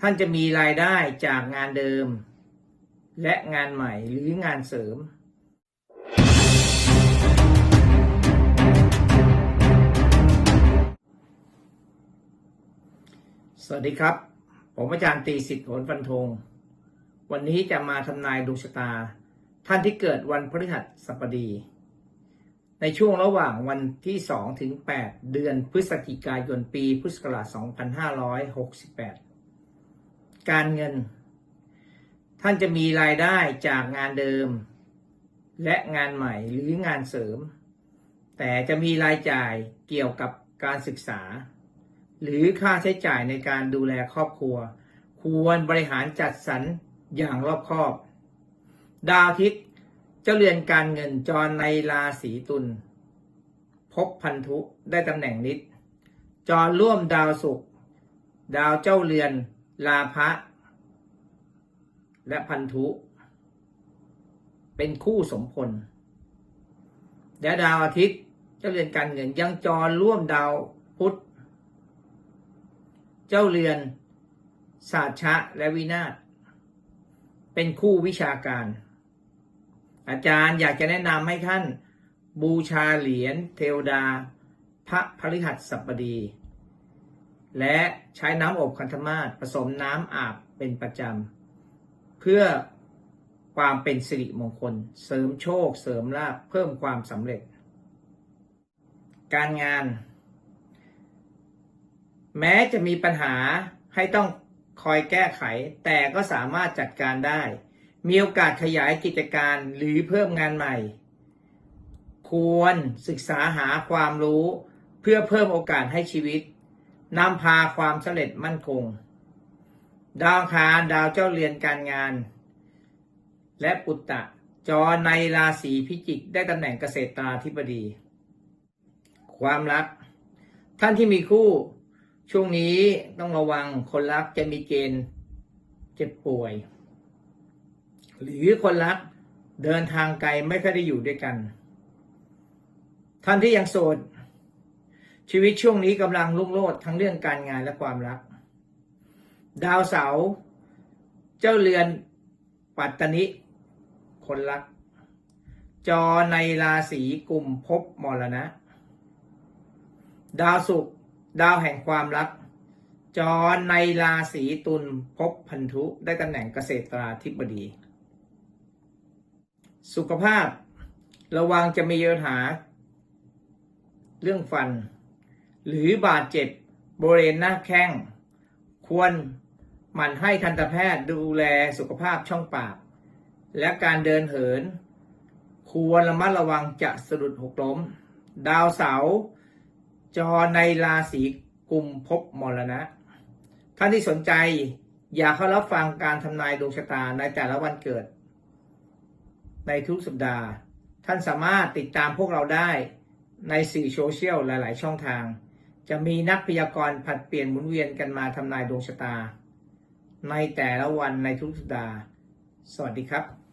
ท่านจะมีรายได้จากงานเดิม และงานใหม่หรืองานเสริม สวัสดีครับ ผมอาจารย์ตีสิทธิ์โหนฟันธง วันนี้จะมาทำนายดวงชะตา ท่านที่เกิดวันพฤหัสบดี ในช่วงระหว่างวันที่2ถึง8เดือนพฤศจิกายนปีพุทธศักราช2568 การเงิน ท่านจะมีรายได้จากงานเดิม และงานใหม่หรืองานเสริม แต่จะมีรายจ่ายเกี่ยวกับการศึกษา หรือค่าใช้จ่ายในการดูแลครอบครัว ควรบริหารจัดสรรอย่างรอบคอบ ดาวทิตย์เจ้าเรือนการเงินจรในราศีตุลพบพันธุได้ตำแหน่งนิด จรร่วมดาวศุกร์ดาวเจ้าเรือน ลาภะและพันธุ เป็นคู่สมพล และดาวอาทิตย์เจ้าเรือนการเงินยังจรร่วมดาวพุธ เจ้าเรือนศาสชะและวินาศเป็นคู่วิชาการ อาจารย์อยากจะแนะนำให้ท่าน บูชาเหรียญเทวดา พระพฤหัสบดี และใช้น้ำอบคันธมาศผสมน้ำอาบเป็นประจำ เพื่อความเป็นสิริมงคล เสริมโชค เสริมลาภเพิ่มความสำเร็จ การงาน แม้จะมีปัญหาให้ต้องคอยแก้ไข แต่ก็สามารถจัดการได้ มีโอกาสขยายกิจการหรือเพิ่มงานใหม่ ควรศึกษาหาความรู้เพื่อเพิ่มโอกาสให้ชีวิต นำพาความสำเร็จมั่นคง ดาวคารดาวเจ้าเรือนการงาน และปุตตะ จอในราศีพิจิกได้ตำแหน่งเกษตราธิบดี ความรัก ท่านที่มีคู่ ช่วงนี้ต้องระวังคนรักจะมีเกณฑ์เจ็บป่วย หรือคนรักเดินทางไกลไม่ค่อยได้อยู่ด้วยกัน ท่านที่ยังโสด ชีวิตช่วงนี้กำลังรุ่งโรจน์ทั้งเรื่องการงานและความรัก ดาวเสาร์เจ้าเรือนปัตตนิ คนรัก จอในราศีกลุ่มภพมรณะ ดาวศุกร์ดาวแห่งความรัก จอในราศีตุลภพพันธุได้ตำแหน่งเกษตราธิบดี สุขภาพ ระวังจะมีปัญหา เรื่องฟัน หรือบาดเจ็บบริเวณหน้าแข้ง ควรหมั่นให้ทันตแพทย์ดูแลสุขภาพช่องปาก และการเดินเหิน ควรระมัดระวังจะสะดุดหกล้ม ดาวเสาร์จอในราศีกุมภพมรณะ ท่านที่สนใจอยากเข้ารับฟังการทำนายดวงชะตาในแต่ละวันเกิด ในทุกสัปดาห์ ท่านสามารถติดตามพวกเราได้ในสื่อโซเชียลหลาย ๆ ช่องทาง จะมีนักพยากรณ์ผัดเปลี่ยนหมุนเวียนกันมาทำนายดวงชะตา ในแต่ละวันในทุกสัปดาห์ สวัสดีครับ